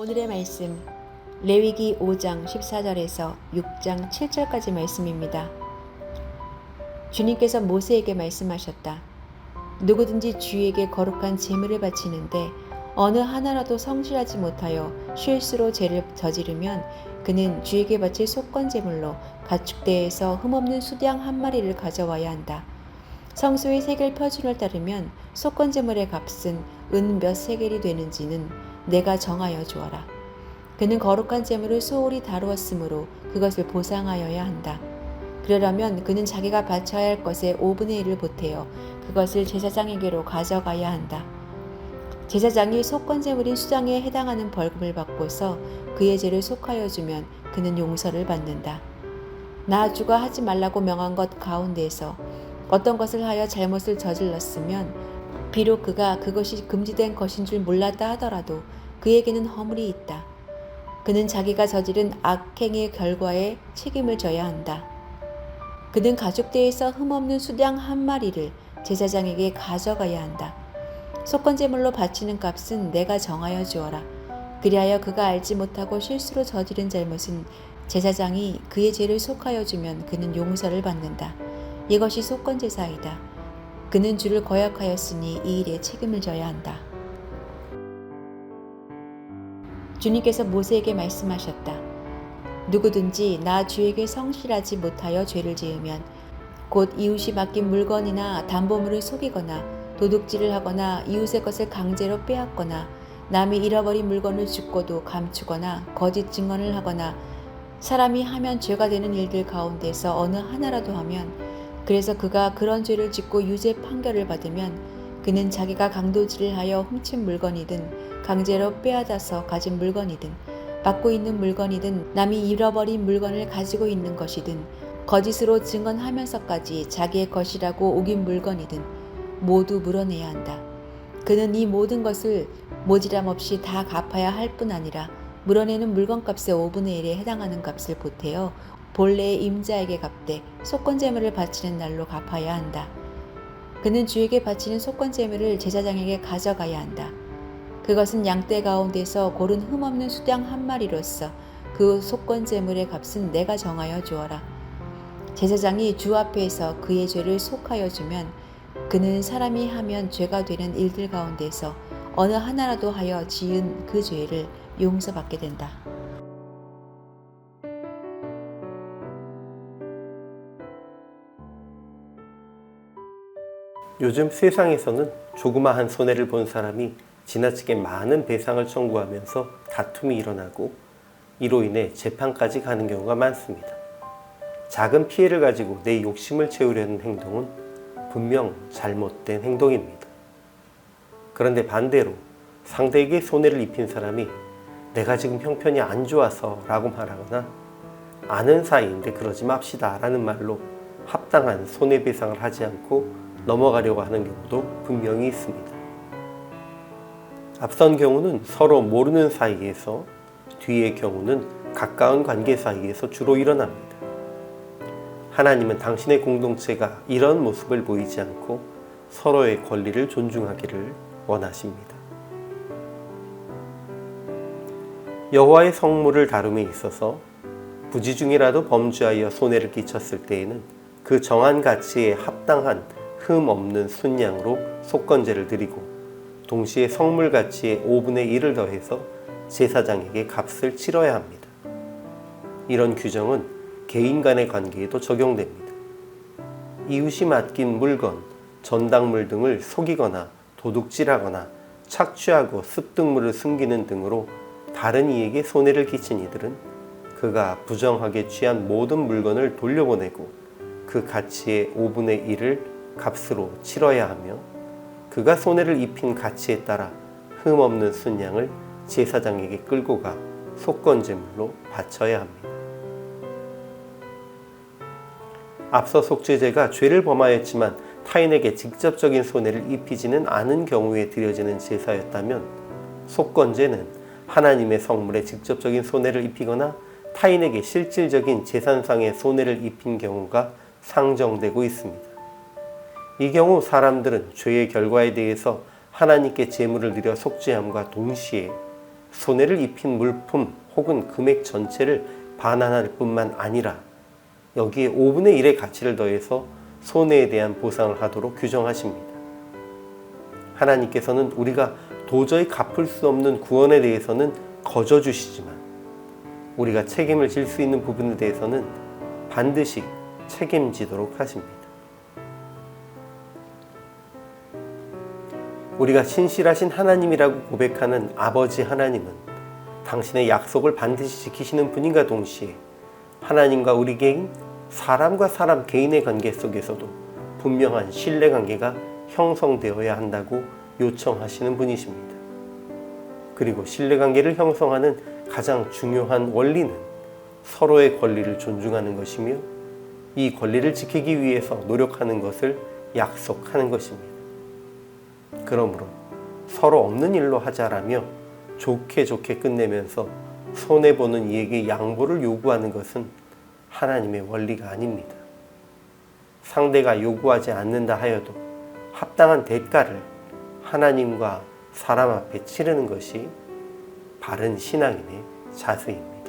오늘의 말씀 레위기 5장 14절에서 6장 7절까지 말씀입니다. 주님께서 모세에게 말씀하셨다. 누구든지 주에게 거룩한 제물을 바치는데 어느 하나라도 성실하지 못하여 실수로 죄를 저지르면 그는 주에게 바칠 속건 제물로 가축대에서 흠없는 수양 한 마리를 가져와야 한다. 성소의 세겔 표준을 따르면 속건 제물의 값은 은 몇 세겔이 되는지는 내가 정하여 주어라. 그는 거룩한 제물을 소홀히 다루었으므로 그것을 보상하여야 한다. 그러려면 그는 자기가 바쳐야 할 것의 5분의 1을 보태어 그것을 제사장에게로 가져가야 한다. 제사장이 속건 제물인 수장에 해당하는 벌금을 받고서 그의 죄를 속하여 주면 그는 용서를 받는다. 나 주가 하지 말라고 명한 것 가운데에서 어떤 것을 하여 잘못을 저질렀으면 비록 그가 그것이 금지된 것인 줄 몰랐다 하더라도 그에게는 허물이 있다. 그는 자기가 저지른 악행의 결과에 책임을 져야 한다. 그는 가족대에서 흠없는 수량 한 마리를 제사장에게 가져가야 한다. 속건제물로 바치는 값은 내가 정하여 주어라. 그리하여 그가 알지 못하고 실수로 저지른 잘못은 제사장이 그의 죄를 속하여 주면 그는 용서를 받는다. 이것이 속건제사이다. 그는 주를 거역하였으니 이 일에 책임을 져야 한다. 주님께서 모세에게 말씀하셨다. 누구든지 나 주에게 성실하지 못하여 죄를 지으면 곧 이웃이 맡긴 물건이나 담보물을 속이거나 도둑질을 하거나 이웃의 것을 강제로 빼앗거나 남이 잃어버린 물건을 죽고도 감추거나 거짓 증언을 하거나 사람이 하면 죄가 되는 일들 가운데서 어느 하나라도 하면 그래서 그가 그런 죄를 짓고 유죄 판결을 받으면 그는 자기가 강도질을 하여 훔친 물건이든 강제로 빼앗아서 가진 물건이든 받고 있는 물건이든 남이 잃어버린 물건을 가지고 있는 것이든 거짓으로 증언하면서까지 자기의 것이라고 오긴 물건이든 모두 물어내야 한다. 그는 이 모든 것을 모지람 없이 다 갚아야 할 뿐 아니라 물어내는 물건값의 5분의 1에 해당하는 값을 보태어 본래의 임자에게 갚되 속건제물을 바치는 날로 갚아야 한다. 그는 주에게 바치는 속건제물을 제사장에게 가져가야 한다. 그것은 양떼 가운데서 고른 흠없는 수량 한 마리로서 그 속건제물의 값은 내가 정하여 주어라. 제사장이 주 앞에서 그의 죄를 속하여 주면 그는 사람이 하면 죄가 되는 일들 가운데서 어느 하나라도 하여 지은 그 죄를 용서받게 된다. 요즘 세상에서는 조그마한 손해를 본 사람이 지나치게 많은 배상을 청구하면서 다툼이 일어나고 이로 인해 재판까지 가는 경우가 많습니다. 작은 피해를 가지고 내 욕심을 채우려는 행동은 분명 잘못된 행동입니다. 그런데 반대로 상대에게 손해를 입힌 사람이 내가 지금 형편이 안 좋아서 라고 말하거나 아는 사이인데 그러지 맙시다 라는 말로 합당한 손해배상을 하지 않고 넘어가려고 하는 경우도 분명히 있습니다. 앞선 경우는 서로 모르는 사이에서 뒤의 경우는 가까운 관계 사이에서 주로 일어납니다. 하나님은 당신의 공동체가 이런 모습을 보이지 않고 서로의 권리를 존중하기를 원하십니다. 여호와의 성물을 다룸에 있어서 부지 중이라도 범죄하여 손해를 끼쳤을 때에는 그 정한 가치에 합당한 흠 없는 순양으로 속건제를 드리고 동시에 성물 가치의 5분의 1을 더해서 제사장에게 값을 치러야 합니다. 이런 규정은 개인 간의 관계에도 적용됩니다. 이웃이 맡긴 물건, 전당물 등을 속이거나 도둑질하거나 착취하고 습득물을 숨기는 등으로 다른 이에게 손해를 끼친 이들은 그가 부정하게 취한 모든 물건을 돌려보내고 그 가치의 5분의 1을 값으로 치러야 하며 그가 손해를 입힌 가치에 따라 흠없는 순양을 제사장에게 끌고 가 속건제물로 바쳐야 합니다. 앞서 속죄제가 죄를 범하였지만 타인에게 직접적인 손해를 입히지는 않은 경우에 드려지는 제사였다면 속건제는 하나님의 성물에 직접적인 손해를 입히거나 타인에게 실질적인 재산상의 손해를 입힌 경우가 상정되고 있습니다. 이 경우 사람들은 죄의 결과에 대해서 하나님께 제물을 드려 속죄함과 동시에 손해를 입힌 물품 혹은 금액 전체를 반환할 뿐만 아니라 여기에 5분의 1의 가치를 더해서 손해에 대한 보상을 하도록 규정하십니다. 하나님께서는 우리가 도저히 갚을 수 없는 구원에 대해서는 거저 주시지만 우리가 책임을 질 수 있는 부분에 대해서는 반드시 책임지도록 하십니다. 우리가 신실하신 하나님이라고 고백하는 아버지 하나님은 당신의 약속을 반드시 지키시는 분인가 동시에 하나님과 우리 개인, 사람과 사람 개인의 관계 속에서도 분명한 신뢰 관계가 형성되어야 한다고 요청하시는 분이십니다. 그리고 신뢰 관계를 형성하는 가장 중요한 원리는 서로의 권리를 존중하는 것이며 이 권리를 지키기 위해서 노력하는 것을 약속하는 것입니다. 그러므로 서로 없는 일로 하자라며 좋게 좋게 끝내면서 손해보는 이에게 양보를 요구하는 것은 하나님의 원리가 아닙니다. 상대가 요구하지 않는다 하여도 합당한 대가를 하나님과 사람 앞에 치르는 것이 바른 신앙인의 자세입니다.